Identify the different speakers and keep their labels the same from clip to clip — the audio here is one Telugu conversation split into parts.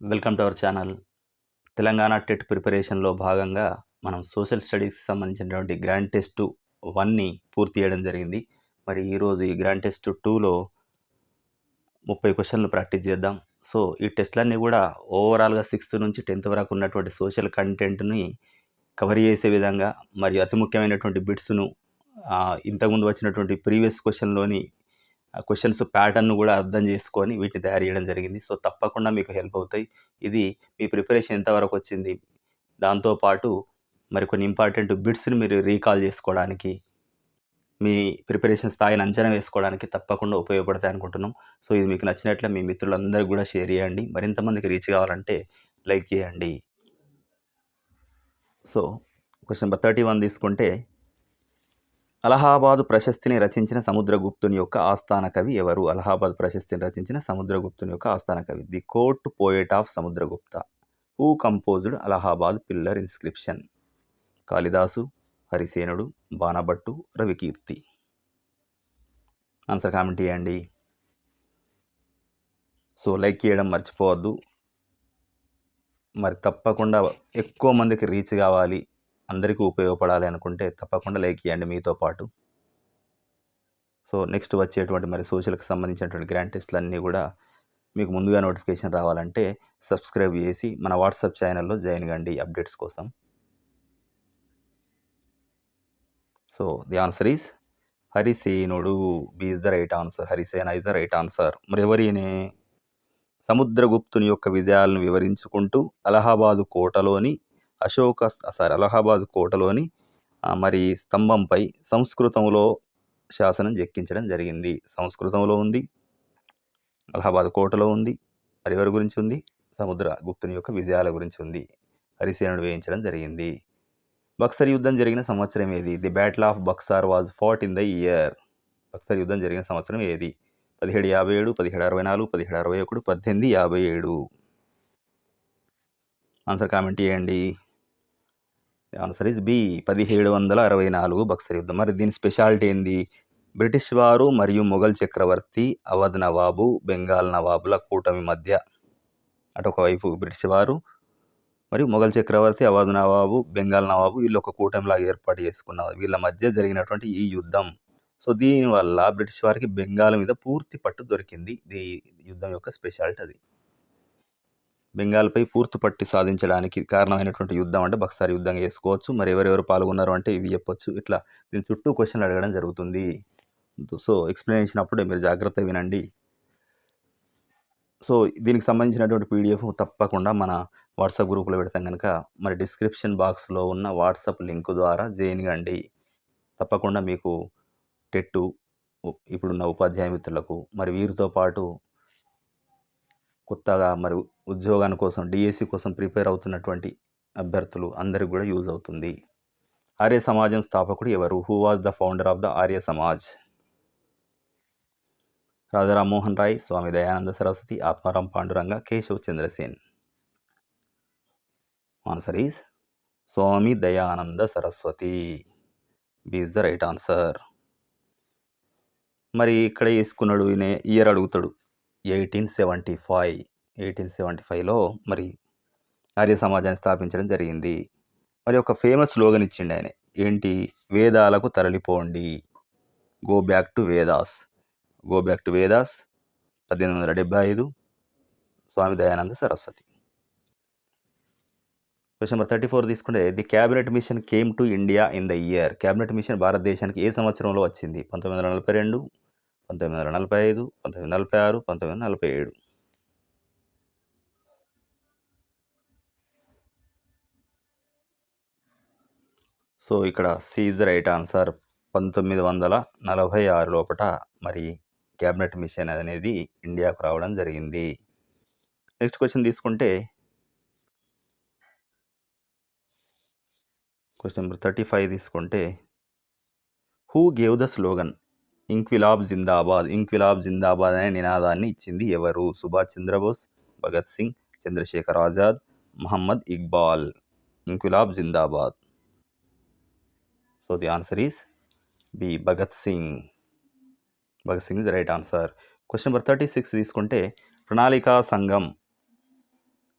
Speaker 1: Welcome to our channel. Telangana TET ప్రిపరేషన్లో భాగంగా మనం సోషల్ స్టడీస్కి సంబంధించినటువంటి గ్రాండ్ టెస్ట్ వన్ని పూర్తి చేయడం జరిగింది. మరి ఈరోజు ఈ గ్రాండ్ టెస్ట్ టూలో ముప్పై క్వశ్చన్లు ప్రాక్టీస్ చేద్దాం. సో ఈ టెస్ట్లన్నీ కూడా ఓవరాల్గా సిక్స్త్ నుంచి టెన్త్ వరకు ఉన్నటువంటి సోషల్ కంటెంట్ని కవర్ చేసే విధంగా మరియు అతి ముఖ్యమైనటువంటి బిట్స్ను ఇంతకుముందు వచ్చినటువంటి ప్రీవియస్ క్వశ్చన్లోని క్వశ్చన్స్ ప్యాటర్న్ కూడా అర్థం చేసుకొని వీటిని తయారు చేయడం జరిగింది. సో తప్పకుండా మీకు హెల్ప్ అవుతాయి. ఇది మీ ప్రిపరేషన్ ఎంతవరకు వచ్చింది? దాంతోపాటు మరి కొన్ని ఇంపార్టెంట్ బిట్స్ని మీరు రీకాల్ చేసుకోవడానికి మీ ప్రిపరేషన్ స్థాయిని అంచనా వేసుకోవడానికి తప్పకుండా ఉపయోగపడతాయి అనుకుంటున్నాం. సో ఇది మీకు నచ్చినట్లు మీ మిత్రులందరికీ కూడా షేర్ చేయండి. మరింత మందికి రీచ్ కావాలంటే లైక్ చేయండి. So question number thirty one తీసుకుంటే అలహాబాద్ ప్రశస్తిని రచించిన సముద్రగుప్తుని యొక్క ఆస్థాన కవి ఎవరు? అలహాబాద్ ప్రశస్తిని రచించిన సముద్రగుప్తుని యొక్క ఆస్థాన కవి. The court poet of Samudragupta. Who composed Allahabad pillar inscription. Kalidas హరిసేనుడు Banabhatta Ravikirti. Answer comment చేయండి. సో లైక్ చేయడం మర్చిపోవద్దు. మరి తప్పకుండా ఎక్కువ మందికి రీచ్ కావాలి. అందరికీ ఉపయోగపడాలి అనుకుంటే తప్పకుండా లైక్ చేయండి మీతో పాటు. సో నెక్స్ట్ వచ్చేటువంటి మరి సోషల్కి సంబంధించినటువంటి గ్రాండ్ టెస్ట్లు అన్నీ కూడా మీకు ముందుగా నోటిఫికేషన్ రావాలంటే సబ్స్క్రైబ్ చేసి మన వాట్సాప్ ఛానల్లో జాయిన్ కండి అప్డేట్స్ కోసం. So the answer is హరిసేనుడు. B is the right answer. Harisena is the right answer. మరి ఎవరినే? సముద్రగుప్తుని యొక్క విజయాలను వివరించుకుంటూ అలహాబాదు కోటలోని అశోక సారీ అలహాబాద్ కోటలోని మరి స్తంభంపై సంస్కృతంలో శాసనం చెక్కించడం జరిగింది. సంస్కృతంలో ఉంది అలహాబాద్ కోటలో ఉంది మరి ఎవరి గురించి ఉంది సముద్ర గుప్తుని యొక్క విజయాల గురించి ఉంది హరిసేనుడు వేయించడం జరిగింది. బక్సర్ యుద్ధం జరిగిన సంవత్సరం ఏది? The battle of Buxar was fought in the year. Buxar యుద్ధం జరిగిన సంవత్సరం ఏది? పదిహేడు యాభై ఏడు పదిహేడు అరవై నాలుగు పదిహేడు అరవై ఒకటి పద్దెనిమిది యాభై ఏడు. ఆన్సర్ కామెంట్ చేయండి. Answer is B. పదిహేడు వందల అరవై నాలుగు బక్సర్ యుద్ధం మరి దీని స్పెషాలిటీ ఏంది? బ్రిటిష్ వారు మరియు మొఘల్ చక్రవర్తి అవధ్ నవాబు బెంగాల్ నవాబుల కూటమి మధ్య అటు ఒకవైపు బ్రిటిష్ వారు మరియు మొఘల్ చక్రవర్తి అవధ్ నవాబు బెంగాల్ నవాబు వీళ్ళు ఒక కూటమిలాగా ఏర్పాటు చేసుకున్నారు వీళ్ళ మధ్య జరిగినటువంటి ఈ యుద్ధం. సో దీనివల్ల బ్రిటిష్ వారికి బెంగాల్ మీద పూర్తి పట్టు దొరికింది. ఈ యుద్ధం యొక్క స్పెషాలిటీ అది. బెంగాల్పై పూర్తి పట్టి సాధించడానికి కారణమైనటువంటి యుద్ధం అంటే బక్సార్ యుద్ధంగా వేసుకోవచ్చు మరి ఎవరెవరు పాల్గొన్నారు అంటే ఇవి చెప్పొచ్చు. ఇట్లా దీని చుట్టూ క్వశ్చన్లు అడగడం జరుగుతుంది. సో ఎక్స్ప్లెనేషన్ అప్పుడే మీరు జాగ్రత్త వినండి. సో దీనికి సంబంధించినటువంటి పీడిఎఫ్ తప్పకుండా మన వాట్సాప్ గ్రూప్లో పెడతాం కనుక మరి డిస్క్రిప్షన్ బాక్స్లో ఉన్న వాట్సాప్ లింక్ ద్వారా జాయిన్ కండి. తప్పకుండా మీకు టెట్టు ఇప్పుడున్న ఉపాధ్యాయ మిత్రులకు మరి వీరితో పాటు కొత్తగా మరి ఉద్యోగాని కోసం డిఎస్సి కోసం ప్రిపేర్ అవుతున్నటువంటి అభ్యర్థులు అందరికి కూడా యూజ్ అవుతుంది. ఆర్య సమాజం స్థాపకుడు ఎవరు? Who was the founder of the Arya Samaj? Raja Rammohan Roy Swami Dayananda Saraswati Atmaram Panduranga Keshav Chandrasen. Answer is Swami Dayananda Saraswati. B's the right answer మరి ఇక్కడ వేసుకున్నాడు ఈయన ఇయర్ అడుగుతాడు. Eighteen seventy five eighteen seventy ఫైవ్లో మరి ఆర్య సమాజాన్ని స్థాపించడం జరిగింది. మరి ఒక ఫేమస్ స్లోగన్ ఇచ్చిండు ఆయన. ఏంటి? వేదాలకు తరలిపోండి. Go back to Vedas go back to Vedas పద్దెనిమిది వందల డెబ్బై ఐదు Swami Dayananda Saraswati. Question number thirty four తీసుకుంటే the cabinet mission came to India in the year cabinet mission భారతదేశానికి ఏ సంవత్సరంలో వచ్చింది? పంతొమ్మిది వందల నలభై రెండు పంతొమ్మిది వందల నలభై ఐదు పంతొమ్మిది వందల నలభై ఆరు పంతొమ్మిది వందల నలభై ఏడు. సో ఇక్కడ సీజ్ రైట్ ఆన్సర్ పంతొమ్మిది వందల నలభై ఆరు లోపట మరి క్యాబినెట్ మిషన్ అనేది ఇండియాకు రావడం జరిగింది. నెక్స్ట్ క్వశ్చన్ తీసుకుంటే క్వశ్చన్ నెంబర్ థర్టీ ఫైవ్ తీసుకుంటే హూ గేవ్ ద స్లోగన్? ఇంక్విలాబ్ జిందాబాద్ ఇంక్విలాబ్ జిందాబాద్ అనే నినాదాన్ని ఇచ్చింది ఎవరు? సుభాష్ చంద్రబోస్ భగత్ సింగ్ చంద్రశేఖర్ ఆజాద్ మహమ్మద్ ఇక్బాల్. ఇంక్విలాబ్ జిందాబాద్. So the answer is B Bhagat Singh. Bhagat Singh is right answer question number thirty six తీసుకుంటే ప్రణాళికా సంఘం.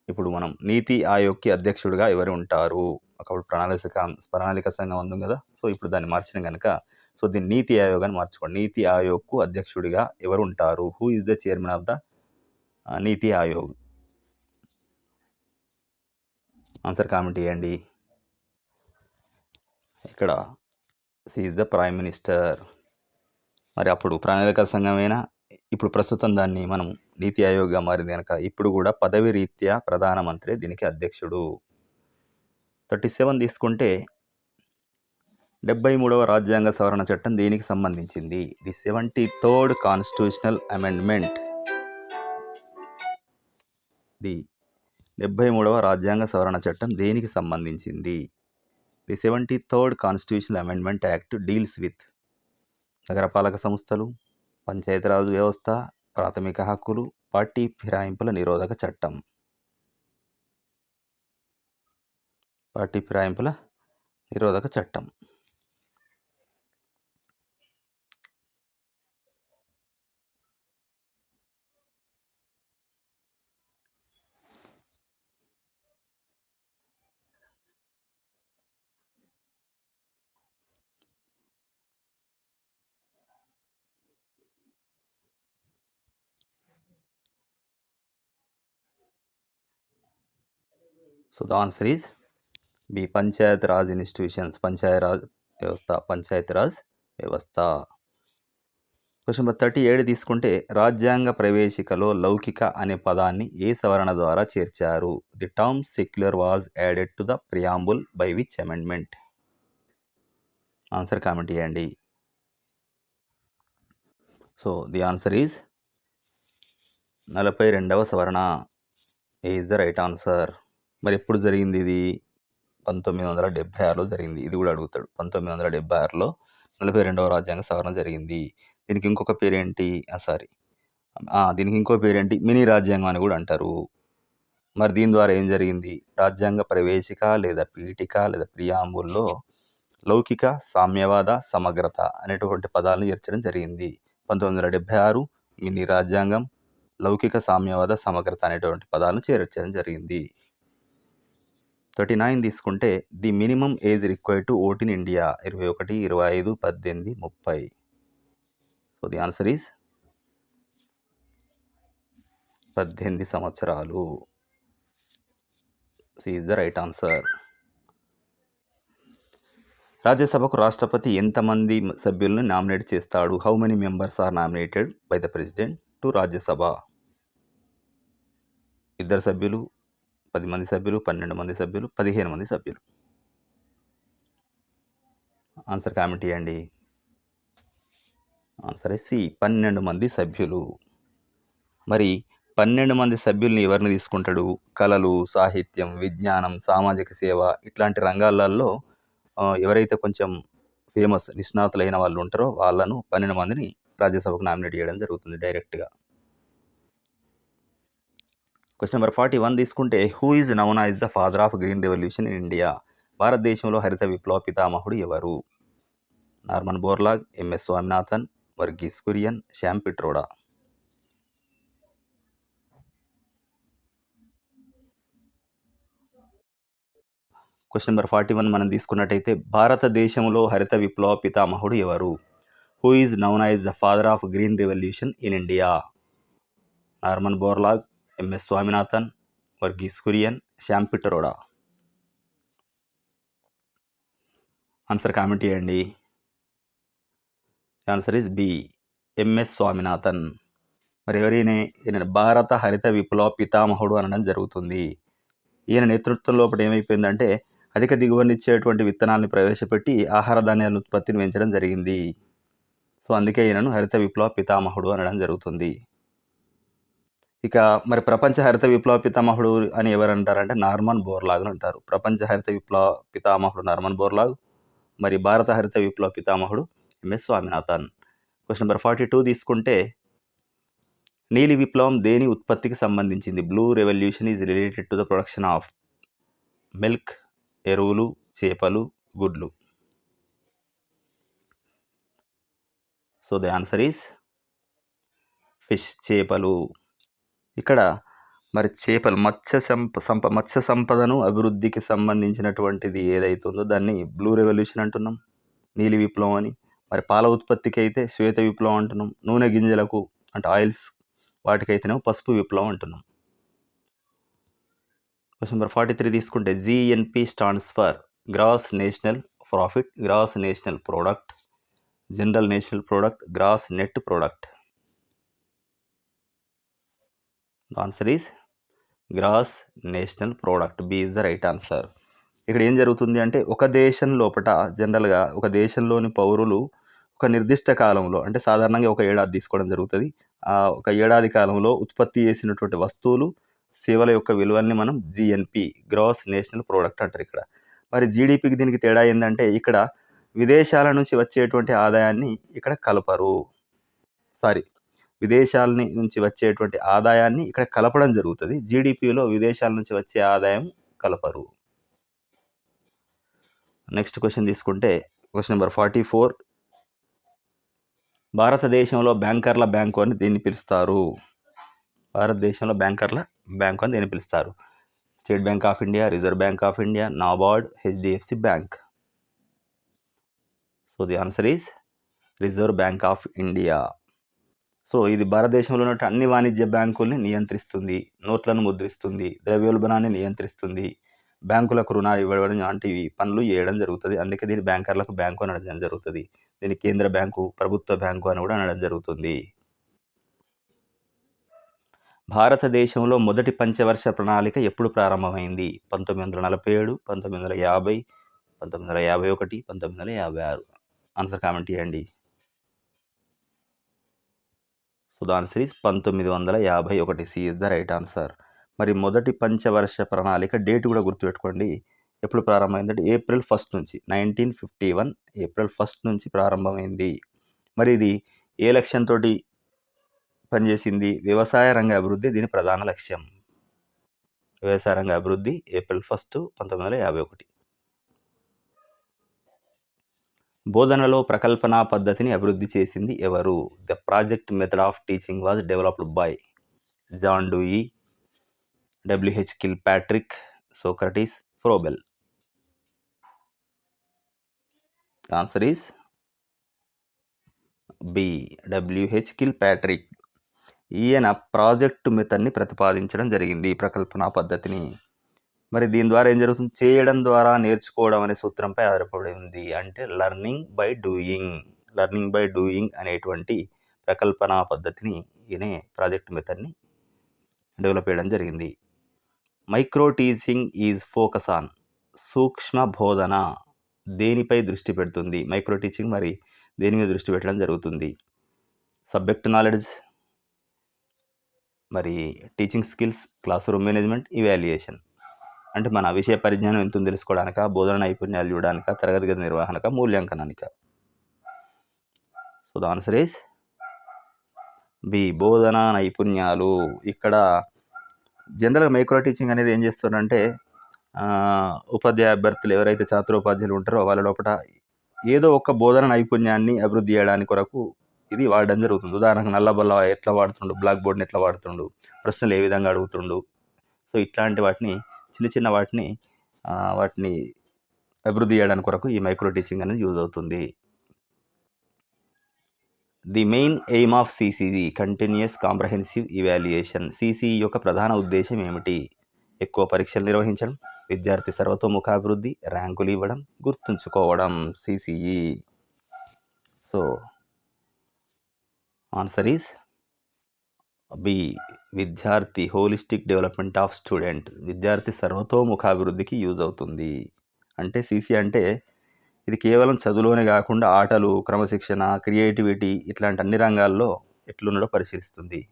Speaker 1: ఇప్పుడు మనం నీతి ఆయోగ్కి అధ్యక్షుడిగా ఎవరు ఉంటారు? అప్పుడు ప్రణాళిక ప్రణాళిక సంఘం ఉంది కదా. సో ఇప్పుడు దాన్ని మార్చిన కనుక సో దీన్ని నీతి ఆయోగ్ అని మార్చుకోండి. నీతి ఆయోగ్కు అధ్యక్షుడిగా ఎవరు ఉంటారు? Who is the chairman of the NITI Aayog? Answer comment చేయండి. ఇక్కడ ఈజ్ ద ప్రైమ్ మినిస్టర్ మరి అప్పుడు ప్రణాళిక సంఘమైనా? ఇప్పుడు ప్రస్తుతం దాన్ని మనం నీతి ఆయోగ్గా మారింది కనుక ఇప్పుడు కూడా పదవి రీత్యా ప్రధానమంత్రి దీనికి అధ్యక్షుడు. థర్టీ సెవెన్ తీసుకుంటే డెబ్బై మూడవ రాజ్యాంగ సవరణ చట్టం దేనికి సంబంధించింది. The seventy third constitutional amendment. The డెబ్బై మూడవ రాజ్యాంగ సవరణ చట్టం దేనికి సంబంధించింది. The seventy third constitutional amendment act deals with నగరపాలక సంస్థలు పంచాయతీరాజ్ వ్యవస్థ ప్రాథమిక హక్కులు పార్టీ ఫిరాయింపుల నిరోధక చట్టం. పార్టీ ఫిరాయింపుల నిరోధక చట్టం. So the answer is B Panchayat Raj institutions Panchayat Raj వ్యవస్థ పంచాయత్ రాజ్ వ్యవస్థ క్వశ్చన్ నెంబర్ థర్టీ ఏడు తీసుకుంటే రాజ్యాంగ ప్రవేశికలో లౌకిక అనే పదాన్ని ఏ సవరణ ద్వారా చేర్చారు? The term secular was added to the preamble by which amendment answer comment చేయండి. సో ది ఆన్సర్ ఈజ్ నలభై రెండవ సవరణ. ఈజ్ ద రైట్ ఆన్సర్ మరి ఎప్పుడు జరిగింది ఇది? పంతొమ్మిది వందల డెబ్బై ఆరులో జరిగింది. ఇది కూడా అడుగుతాడు. పంతొమ్మిది వందల డెబ్బై ఆరులో నలభై రెండవ రాజ్యాంగ సవరణ జరిగింది. దీనికి ఇంకొక పేరేంటి? సారీ. దీనికి ఇంకో పేరేంటి? మినీ రాజ్యాంగం అని కూడా అంటారు. మరి దీని ద్వారా ఏం జరిగింది? రాజ్యాంగ ప్రవేశిక లేదా పీఠిక లేదా ప్రియాంబుల్లో లౌకిక సామ్యవాద సమగ్రత అనేటువంటి పదాలను చేర్చడం జరిగింది. పంతొమ్మిది వందల డెబ్బై ఆరు మినీ రాజ్యాంగం లౌకిక సామ్యవాద సమగ్రత అనేటువంటి పదాలను చేర్చడం జరిగింది. థర్టీ నైన్ తీసుకుంటే the minimum age required to vote in India ఇరవై ఒకటి ఇరవై ఐదు పద్దెనిమిది ముప్పై. సో ది ఆన్సర్ ఈస్ పద్దెనిమిది సంవత్సరాలు. ఈజ్ ద రైట్ ఆన్సర్ రాజ్యసభకు రాష్ట్రపతి ఎంతమంది సభ్యులను నామినేట్ చేస్తాడు? How many members are nominated by the president to Rajya Sabha? ఇద్దరు సభ్యులు పది మంది సభ్యులు పన్నెండు మంది సభ్యులు పదిహేను మంది సభ్యులు. ఆన్సర్ కామెంట్ చేయండి ఆన్సర్ సి పన్నెండు మంది సభ్యులు. మరి పన్నెండు మంది సభ్యుల్ని ఎవరిని తీసుకుంటాడు? కళలు సాహిత్యం విజ్ఞానం సామాజిక సేవ ఇట్లాంటి రంగాలలో ఎవరైతే కొంచెం ఫేమస్ నిష్ణాతులైన వాళ్ళు ఉంటారో వాళ్ళను పన్నెండు మందిని రాజ్యసభకు నామినేట్ చేయడం జరుగుతుంది డైరెక్ట్గా క్వశ్చన్ నెంబర్ ఫార్టీ వన్ తీసుకుంటే who is known is the father of green revolution in India భారతదేశంలో హరిత విప్లవ పితామహుడు ఎవరు? Norman Borlaug MS Swaminathan Verghese Kurien Sam Pitroda question number forty one మనం తీసుకున్నట్టయితే భారతదేశంలో హరిత విప్లవ పితామహుడు ఎవరు? Who is known is the father of green revolution in India Norman Borlaug MS Swaminathan Verghese Kurien Sam Pitroda answer comment చేయండి. Answer is B MS Swaminathan మరి ఎవరైనా? ఈయన భారత హరిత విప్లవ పితామహుడు అనడం జరుగుతుంది. ఈయన నేతృత్వం లోపల ఏమైపోయిందంటే అధిక దిగుబడినిచ్చేటువంటి విత్తనాలను ప్రవేశపెట్టి ఆహార ధాన్యాల ఉత్పత్తిని పెంచడం జరిగింది. సో అందుకే ఈయనను హరిత విప్లవ పితామహుడు అనడం జరుగుతుంది. ఇక మరి ప్రపంచ హరిత విప్లవ పితామహుడు అని ఎవరు అంటారంటే నార్మన్ బోర్లాగ్ అని అంటారు. ప్రపంచ హరిత విప్లవ పితామహుడు నార్మన్ బోర్లాగ్ మరి భారత హరిత విప్లవ పితామహుడు MS Swaminathan. Question number forty two తీసుకుంటే నీలి విప్లవం దేని ఉత్పత్తికి సంబంధించింది? Blue revolution is related to the production of milk ఎరువులు చేపలు గుడ్లు. So the answer is fish చేపలు. ఇక్కడ మరి చేపలు మత్స్య సంప సంప మత్స్య సంపదను అభివృద్ధికి సంబంధించినటువంటిది ఏదైతుందో దాన్ని బ్లూ రెవల్యూషన్ అంటున్నాం. నీలి విప్లవం అని. మరి పాల ఉత్పత్తికి అయితే శ్వేత విప్లవం అంటున్నాం. నూనె గింజలకు అంటే ఆయిల్స్ వాటికైతేనేమో పసుపు విప్లవం అంటున్నాం. క్వశ్చన్ నెంబర్ ఫార్టీ త్రీ తీసుకుంటే GNP stands for gross national profit gross national product general national product gross net product answer is gross national product B is the right answer ఇక్కడ ఏం జరుగుతుంది అంటే ఒక దేశం లోపల జనరల్గా ఒక దేశంలోని పౌరులు ఒక నిర్దిష్ట కాలంలో అంటే సాధారణంగా ఒక ఏడాది తీసుకోవడం జరుగుతుంది. ఆ ఒక ఏడాది కాలంలో ఉత్పత్తి చేసినటువంటి వస్తువులు సేవల యొక్క విలువల్ని మనం జిఎన్పి గ్రాస్ నేషనల్ ప్రోడక్ట్ అంటారు ఇక్కడ. మరి జీడిపికి దీనికి తేడా ఏంటంటే ఇక్కడ విదేశాల నుంచి వచ్చేటువంటి ఆదాయాన్ని ఇక్కడ కలపరు. సారీ విదేశాల నుంచి వచ్చేటువంటి ఆదాయాన్ని ఇక్కడ కలపడం జరుగుతుంది. జీడిపిలో విదేశాల నుంచి వచ్చే ఆదాయం కలపరు. నెక్స్ట్ క్వశ్చన్ తీసుకుంటే క్వశ్చన్ నెంబర్ ఫార్టీ ఫోర్ భారతదేశంలో బ్యాంకర్ల బ్యాంకు అని దీన్ని పిలుస్తారు. భారతదేశంలో బ్యాంకర్ల బ్యాంకు అని దీన్ని పిలుస్తారు. State bank of India reserve bank of India NABARD HDFC bank so the answer is reserve bank of India so ఇది భారతదేశంలో ఉన్న అన్ని వాణిజ్య బ్యాంకుల్ని నియంత్రిస్తుంది నోట్లను ముద్రిస్తుంది ద్రవ్యోల్బణాన్ని నియంత్రిస్తుంది బ్యాంకులకు రుణాలు ఇవ్వడం లాంటివి పనులు చేయడం జరుగుతుంది. అందుకే దీని బ్యాంకర్లకు బ్యాంకు అనడం జరుగుతుంది. దీని కేంద్ర బ్యాంకు ప్రభుత్వ బ్యాంకు అని కూడా అనడం జరుగుతుంది. భారతదేశంలో మొదటి పంచవర్ష ప్రణాళిక ఎప్పుడు ప్రారంభమైంది? పంతొమ్మిది వందల నలభై ఏడు పంతొమ్మిది వందల యాభై పంతొమ్మిది వందల యాభై ఒకటి పంతొమ్మిది వందల యాభై ఆరు. ఆన్సర్ కామెంట్ చేయండి. సో ద పంతొమ్మిది వందల యాభై ఒకటి. C is the right answer మరి మొదటి పంచవర్ష ప్రణాళిక డేట్ కూడా గుర్తుపెట్టుకోండి. ఎప్పుడు ప్రారంభమైందంటే ఏప్రిల్ ఫస్ట్ నుంచి nineteen fifty one April first నుంచి ప్రారంభమైంది. మరి ఇది ఏ లక్ష్యంతో పనిచేసింది? వ్యవసాయ రంగ అభివృద్ధి దీని ప్రధాన లక్ష్యం. వ్యవసాయ రంగ అభివృద్ధి ఏప్రిల్ ఫస్ట్ పంతొమ్మిది వందల యాభై ఒకటి. బోధనలో ప్రకల్పన పద్ధతిని అభివృద్ధి చేసింది ఎవరు? The project method of teaching was developed by John Dewey WH Kilpatrick Socrates Froebel answer is B WH Kilpatrick ఈయన ప్రాజెక్టు మెథడ్ని ప్రతిపాదించడం జరిగింది ప్రకల్పన పద్ధతిని. మరి దీని ద్వారా ఏం జరుగుతుంది? చేయడం ద్వారా నేర్చుకోవడం అనే సూత్రంపై ఆధారపడి ఉంది అంటే learning by doing. Learning by doing అనేటువంటి ప్రకల్పన పద్ధతిని ఈయనే ప్రాజెక్ట్ మెథడ్ని డెవలప్ చేయడం జరిగింది. Micro teaching is focus on సూక్ష్మ బోధన దేనిపై దృష్టి పెడుతుంది? మైక్రో టీచింగ్ మరి దేని మీద దృష్టి పెట్టడం జరుగుతుంది? సబ్జెక్ట్ నాలెడ్జ్ మరి teaching skills classroom management evaluation. అంటే మన విషయ పరిజ్ఞానం ఎంత తెలుసుకోవడానిక బోధన నైపుణ్యాలు చూడడానిక తరగతి గది నిర్వహణక మూల్యాంకనానిక? So the answer is B బోధన నైపుణ్యాలు. ఇక్కడ జనరల్గా మైక్రో టీచింగ్ అనేది ఏం చేస్తున్నారంటే ఉపాధ్యాయ అభ్యర్థులు ఎవరైతే ఛాత్రోపాధ్యాయులు ఉంటారో వాళ్ళ లోపల ఏదో ఒక బోధన నైపుణ్యాన్ని అభివృద్ధి చేయడానికి కొరకు ఇది వాడడం జరుగుతుంది. ఉదాహరణకు నల్లబల్ల ఎట్లా వాడుతుండు బ్లాక్ బోర్డ్ని ఎట్లా వాడుతుండు ప్రశ్నలు ఏ విధంగా అడుగుతుండు. సో ఇట్లాంటి వాటిని చిన్న చిన్న వాటిని వాటిని అభివృద్ధి చేయడానికి కొరకు ఈ మైక్రో టీచింగ్ అనేది యూజ్ అవుతుంది. The main aim of CCE continuous comprehensive evaluation. CCE యొక్క ప్రధాన ఉద్దేశం ఏమిటి? ఎక్కువ పరీక్షలు నిర్వహించడం విద్యార్థి సర్వతోముఖాభివృద్ధి ర్యాంకులు ఇవ్వడం గుర్తుంచుకోవడం. CCE. So answer is B విద్యార్థి హోలిస్టిక్ డెవలప్మెంట్ ఆఫ్ స్టూడెంట్. విద్యార్థి సర్వతోముఖాభివృద్ధికి యూజ్ అవుతుంది. అంటే సీసీ అంటే ఇది కేవలం చదువులోనే కాకుండా ఆటలు క్రమశిక్షణ క్రియేటివిటీ ఇట్లాంటి అన్ని రంగాల్లో ఎట్లున్నడో పరిశీలిస్తుంది.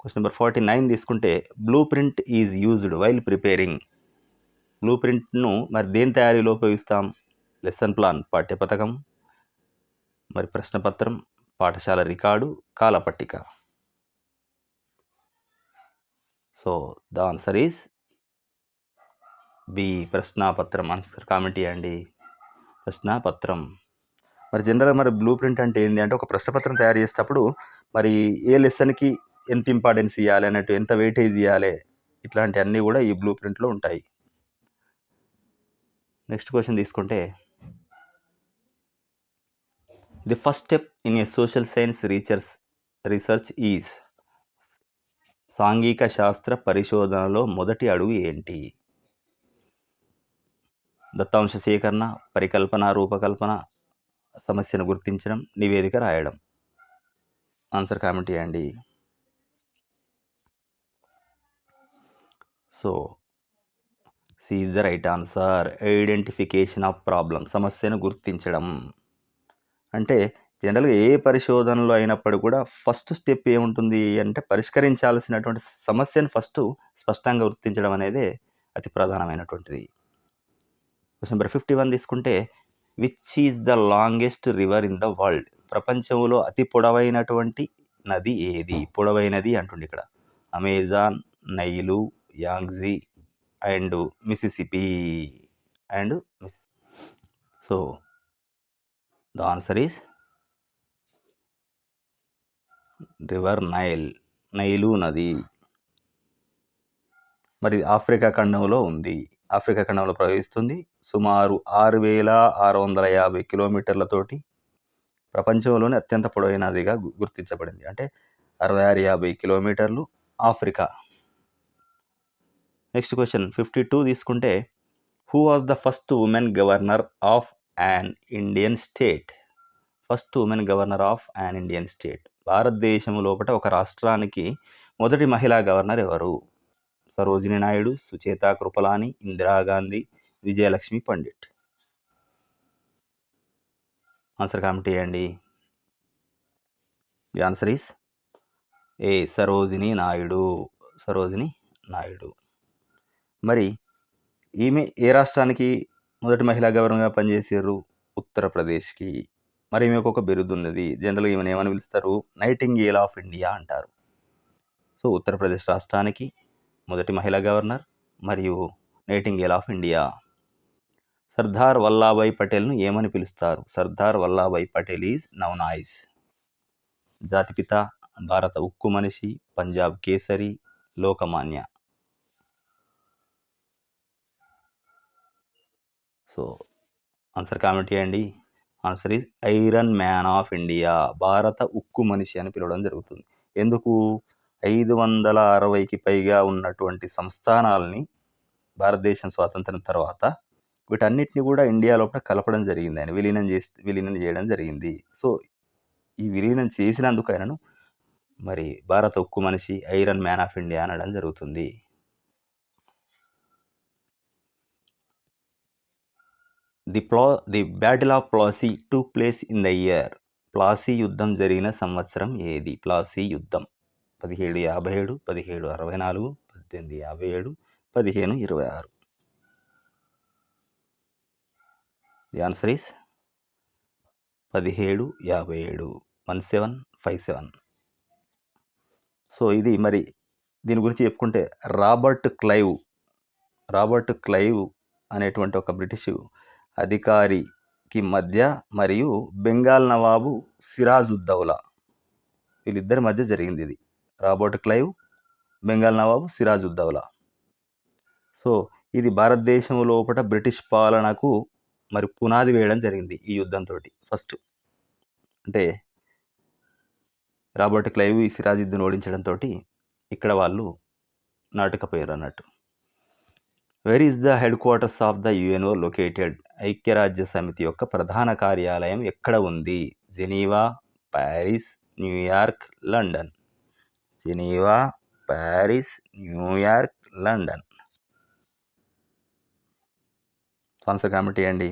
Speaker 1: క్వశ్చన్ నెంబర్ ఫార్టీ నైన్ తీసుకుంటే blueprint is used while preparing blue ప్రింట్ను మరి దేని తయారీలో ఉపయోగిస్తాం? లెసన్ ప్లాన్ పాఠ్యపథకం. మరి ప్రశ్నపత్రం. పాఠశాల record కాలపట్టిక. So the answer is B. ప్రశ్నాపత్రం. Answer comment చేయండి. ప్రశ్నాపత్రం. మరి జనరల్గా మరి బ్లూ ప్రింట్ అంటే ఏంటి అంటే ఒక ప్రశ్నపత్రం తయారు చేసేటప్పుడు మరి ఏ లెసన్కి ఎంత ఇంపార్టెన్స్ ఇవ్వాలి అన్నట్టు ఎంత వెయిటేజ్ ఇవ్వాలి ఇట్లాంటివన్నీ కూడా ఈ బ్లూ ప్రింట్లో ఉంటాయి. నెక్స్ట్ క్వశ్చన్ తీసుకుంటే the first step in a social science research research is సాంఘిక శాస్త్ర పరిశోధనలో మొదటి అడుగు ఏంటి? దత్తాంశ సేకరణ పరికల్పన రూపకల్పన సమస్యను గుర్తించడం నివేదిక రాయడం. ఆన్సర్ కామెంట్ చేయండి. So C is the right answer. Identification of problem సమస్యను గుర్తించడం. అంటే జనరల్గా ఏ పరిశోధనలో అయినప్పుడు కూడా ఫస్ట్ స్టెప్ ఏముంటుంది అంటే పరిష్కరించాల్సినటువంటి సమస్యను ఫస్ట్ స్పష్టంగా గుర్తించడం అనేది అతి ప్రధానమైనటువంటిది. క్వశ్చన్ నెంబర్ ఫిఫ్టీ వన్ తీసుకుంటే which is the longest river in the world ప్రపంచంలో అతి పొడవైనటువంటి నది ఏది? పొడవైనది అంటుండే ఇక్కడ. Amazon Nile Yangtze and Mississippi and so the answer is river Nile Nile నది. మరి ఆఫ్రికా ఖండంలో ఉంది. ఆఫ్రికా ఖండంలో ప్రవహిస్తుంది. సుమారు ఆరు వేల ఆరు వందల యాభై కిలోమీటర్లతోటి ప్రపంచంలోనే అత్యంత పొడవైన నదిగా గుర్తించబడింది. అంటే అరవై ఆరు యాభై కిలోమీటర్లు Africa. Next question. Fifty two తీసుకుంటే who was the first woman governor of an Indian state? First woman governor of an Indian state. భారతదేశం లోపల ఒక రాష్ట్రానికి మొదటి మహిళా గవర్నర్ ఎవరు? సరోజిని నాయుడు సుచేత కృపలాని ఇందిరాగాంధీ విజయలక్ష్మి పండిట్. ఆన్సర్ కామెంట్ చేయండి. The answer is A Sarojini Naidu. Sarojini Naidu. మరి ఈమె ఏ రాష్ట్రానికి మొదటి మహిళా గవర్నర్గా పనిచేసారు ఉత్తరప్రదేశ్కి. మరి ఈమెకు ఒక బిరుదు ఉన్నది జనరల్గా ఈమెను ఏమని పిలుస్తారు? నైటింగేల్ ఆఫ్ ఇండియా అంటారు. సో ఉత్తరప్రదేశ్ రాష్ట్రానికి మొదటి మహిళా గవర్నర్ మరియు nightingale of India. Sardar Vallabhbhai పటేల్ను ఏమని పిలుస్తారు? సర్దార్ వల్లాభాయ్ పటేల్ ఈజ్ నవనాయిస్ జాతిపిత భారత ఉక్కు మనిషి Punjab Kesari Lokmanya. So answer comment చేయండి. Answer is iron man of India భారత ఉక్కు మనిషి అని పిలవడం జరుగుతుంది. ఎందుకు? ఐదు వందల అరవైకి పైగా ఉన్నటువంటి సంస్థానాలని భారతదేశం స్వాతంత్రం తర్వాత వీటన్నిటిని కూడా ఇండియా లోపల కలపడం జరిగింది ఆయన. విలీనం చేసి విలీనం చేయడం జరిగింది. సో ఈ విలీనం చేసినందుకు ఆయనను మరి భారత ఉక్కు మనిషి ఐరన్ మ్యాన్ ఆఫ్ ఇండియా అనడం జరుగుతుంది. ది ప్లా the battle of Plassey took place in the year Plassey యుద్ధం జరిగిన సంవత్సరం ఏది? ప్లాసీ యుద్ధం. పదిహేడు యాభై ఏడు పదిహేడు అరవై నాలుగు పద్దెనిమిది యాభై ఏడు పదిహేను ఇరవై ఆరు. ది ఆన్సర్ ఈస్ పదిహేడు యాభై ఏడు. One seven five seven. So ఇది మరి దీని గురించి చెప్పుకుంటే రాబర్ట్ క్లైవ్ రాబర్ట్ క్లైవ్ అనేటువంటి ఒక బ్రిటిష్ అధికారికి మధ్య మరియు బెంగాల్ నవాబు సిరాజుద్దౌలా వీళ్ళిద్దరి మధ్య జరిగింది ఇది. రాబర్ట్ క్లైవ్ బెంగాల్ నవాబు సిరాజుద్దౌలా సో ఇది భారతదేశం లోపల బ్రిటిష్ పాలనకు మరి పునాది వేయడం జరిగింది ఈ యుద్ధంతో ఫస్ట్ అంటే రాబర్ట్ క్లైవ్ ఈ సిరాజుద్దీన్ ఓడించడంతో ఇక్కడ వాళ్ళు నాటుకపోయారు అన్నట్టు where is the headquarters of the UNO located ఐక్యరాజ్య సమితి యొక్క ప్రధాన కార్యాలయం ఎక్కడ ఉంది? Geneva Paris New York London. Geneva Paris New York London. Answer comment చేయండి.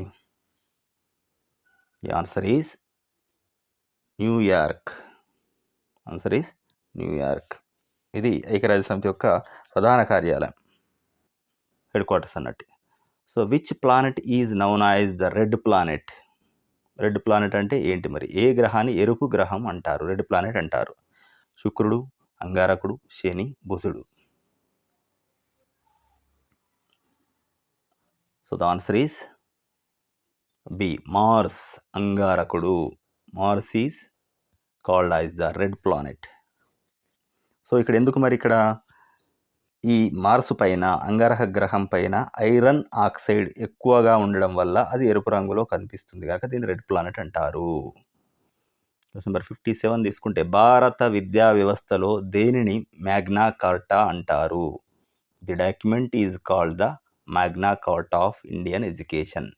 Speaker 1: The answer is New York answer is New York ఇది ఐక్యరాజ్య సమితి యొక్క ప్రధాన కార్యాలయం. హెడ్ క్వార్టర్స్ అన్నట్టు. So which planet is known as the red planet red planet అంటే ఏంటి మరి? ఏ గ్రహాన్ని ఎరుపు గ్రహం అంటారు? రెడ్ ప్లానెట్ అంటారు. శుక్రుడు అంగారకుడు శని బుధుడు. So the answer is B Mars అంగారకుడు. Mars is called as the red planet so ఇక్కడ ఎందుకు మరి ఇక్కడ ఈ మార్సు పైన అంగారక గ్రహం పైన ఐరన్ ఆక్సైడ్ ఎక్కువగా ఉండడం వల్ల అది ఎరుపు రంగులో కనిపిస్తుంది. కాక దీన్ని రెడ్ ప్లానెట్ అంటారు. నెంబర్ ఫిఫ్టీ సెవెన్ తీసుకుంటే భారత విద్యా వ్యవస్థలో దేనిని మ్యాగ్నా కార్టా అంటారు? The document is called the Magna Carta of Indian education.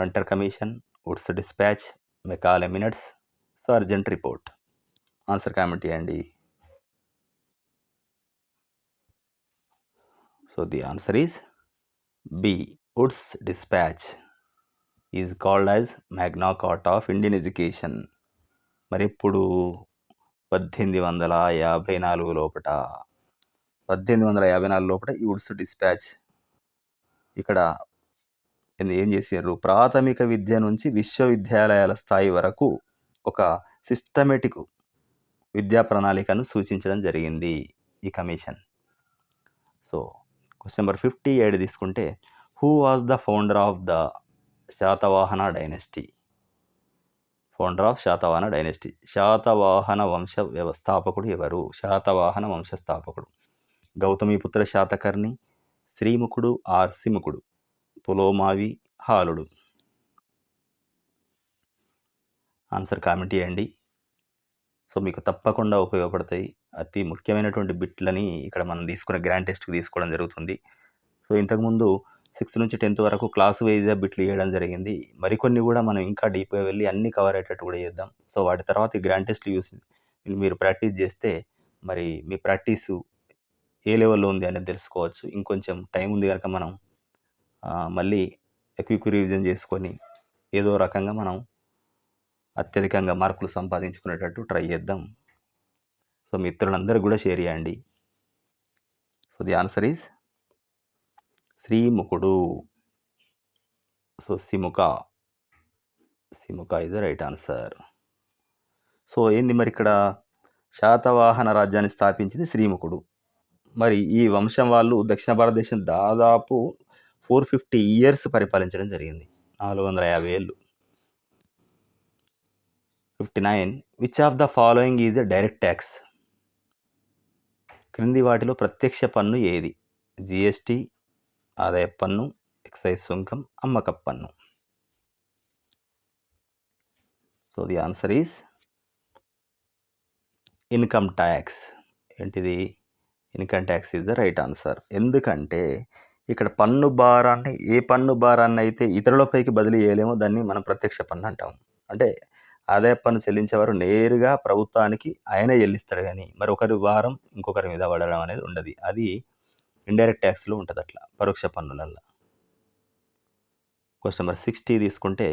Speaker 1: Hunter commission Wood's dispatch Macaulay minutes Sargent report. Answer comment చేయండి. So the answer is B Wood's dispatch is called as Magna Carta of Indian education మరి ఇప్పుడు పద్దెనిమిది వందల యాభై నాలుగు లోపట పద్దెనిమిది వందల యాభై నాలుగు లోపల ఈ వుడ్స్ డిస్పాచ్ ఇక్కడ ఏం చేశారు ప్రాథమిక విద్య నుంచి విశ్వవిద్యాలయాల స్థాయి వరకు ఒక సిస్టమేటిక్ విద్యా ప్రణాళికను సూచించడం జరిగింది ఈ commission. So question number fifty ఏడు తీసుకుంటే who was the founder of the Satavahana dynasty? Founder of Satavahana dynasty. Satavahana వంశ వ్యవస్థాపకుడు ఎవరు? శాతవాహన వంశ స్థాపకుడు. గౌతమిపుత్ర శాతకర్ణి శ్రీముఖుడు ఆర్సిముఖుడు పులోమావి హాలుడు. ఆన్సర్ కామెంట్ చేయండి. సో మీకు తప్పకుండా ఉపయోగపడతాయి. అతి ముఖ్యమైనటువంటి బిట్లని ఇక్కడ మనం తీసుకున్న గ్రాండ్ టెస్ట్కి తీసుకోవడం జరుగుతుంది. సో ఇంతకుముందు సిక్స్త్ నుంచి టెన్త్ వరకు క్లాస్ వైజ్గా బిట్లు వేయడం జరిగింది. మరికొన్ని కూడా మనం ఇంకా డీప్గా వెళ్ళి అన్ని కవర్ అయ్యేటట్టు కూడా చేద్దాం. సో వాటి తర్వాత ఈ గ్రాండ్ టెస్ట్లు యూస్ మీరు ప్రాక్టీస్ చేస్తే మరి మీ ప్రాక్టీసు ఏ లెవెల్లో ఉంది అనేది తెలుసుకోవచ్చు. ఇంకొంచెం టైం ఉంది కనుక మనం మళ్ళీ ఎక్కువ రివిజన్ చేసుకొని ఏదో రకంగా మనం అత్యధికంగా మార్కులు సంపాదించుకునేటట్టు ట్రై చేద్దాం. సో మిత్రులందరూ కూడా షేర్ చేయండి. So the answer is శ్రీముఖుడు. So Simukha Simukha is the right answer. So ఏంది మరి ఇక్కడ? శాతవాహన రాజ్యాన్ని స్థాపించింది శ్రీముఖుడు. మరి ఈ వంశం వాళ్ళు దక్షిణ భారతదేశం దాదాపు ఫోర్ ఫిఫ్టీ ఇయర్స్ పరిపాలించడం జరిగింది. నాలుగు వందల యాభై ఏళ్ళు. Fifty nine which of the following is a direct tax క్రింది వాటిలో ప్రత్యక్ష పన్ను ఏది? జిఎస్టి ఆదాయ పన్ను ఎక్సైజ్ సుంకం అమ్మక పన్ను. So the answer is income tax ఏంటిది? Income tax is the right answer ఎందుకంటే ఇక్కడ పన్ను భారాన్ని ఏ పన్ను భారాన్ని అయితే ఇతరులపైకి బదిలీ చేయలేమో దాన్ని మనం ప్రత్యక్ష పన్ను అంటాం. అంటే ఆదాయ పన్ను చెల్లించేవారు నేరుగా ప్రభుత్వానికి ఆయనే చెల్లిస్తాడు కానీ మరి ఒకరి వారం ఇంకొకరి మీద పడడం అనేది ఉండదు. అది ఇండైరెక్ట్ ట్యాక్స్లో ఉంటుంది అట్లా పరోక్ష పన్నులల్లో. క్వశ్చన్ నెంబర్ సిక్స్టీ తీసుకుంటే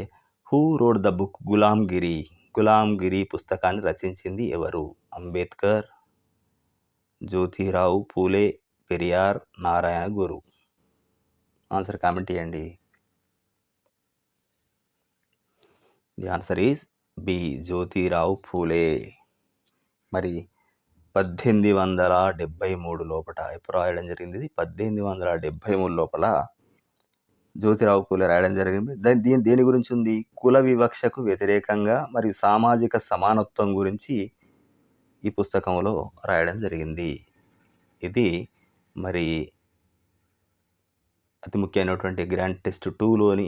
Speaker 1: who wrote the book Gulamgiri Gulamgiri పుస్తకాన్ని రచించింది ఎవరు? అంబేద్కర్ జ్యోతిరావు పూలే పెరియార్ నారాయణ గురు. ఆన్సర్ కామెంట్ చేయండి the answer is B. Jyotirao Phule. మరి పద్దెనిమిది వందల డెబ్భై మూడు లోపల ఎప్పుడు రాయడం జరిగింది. ఇది పద్దెనిమిది వందల డెబ్భై మూడు లోపల జ్యోతిరావు పూలే రాయడం జరిగింది. దాని దీని దేని గురించి ఉంది? కుల వివక్షకు వ్యతిరేకంగా మరియు సామాజిక సమానత్వం గురించి ఈ పుస్తకంలో రాయడం జరిగింది. ఇది మరి అతి ముఖ్యమైనటువంటి గ్రాండ్ టెస్ట్ టూలోని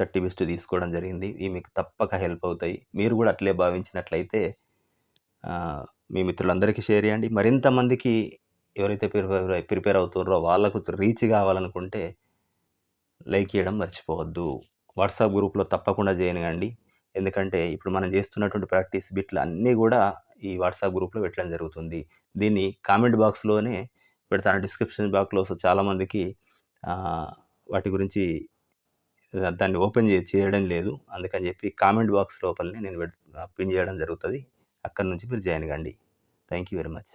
Speaker 1: థర్టీ బెస్ట్ తీసుకోవడం జరిగింది. ఇవి మీకు తప్పక హెల్ప్ అవుతాయి. మీరు కూడా అట్లే భావించినట్లయితే మీ మిత్రులందరికీ షేర్ చేయండి. మరింత మందికి ఎవరైతే ప్రిపేర్ ప్రిపేర్ అవుతున్నారో వాళ్ళకు రీచ్ కావాలనుకుంటే లైక్ చేయడం మర్చిపోవద్దు. వాట్సాప్ గ్రూప్లో తప్పకుండా చేయనివ్వండి ఎందుకంటే ఇప్పుడు మనం చేస్తున్నటువంటి ప్రాక్టీస్ బిట్లు అన్నీ కూడా ఈ వాట్సాప్ గ్రూప్లో పెట్టడం జరుగుతుంది. దీన్ని కామెంట్ బాక్స్లోనే పెడతాను. డిస్క్రిప్షన్ బాక్స్లో చాలామందికి వాటి గురించి దాన్ని ఓపెన్ చేయడం లేదు. అందుకని చెప్పి కామెంట్ బాక్స్ లోపలనే నేను పిన్ చేయడం జరుగుతుంది. అక్కడి నుంచి మీరు జాయిన్ కండి. Thank you very much.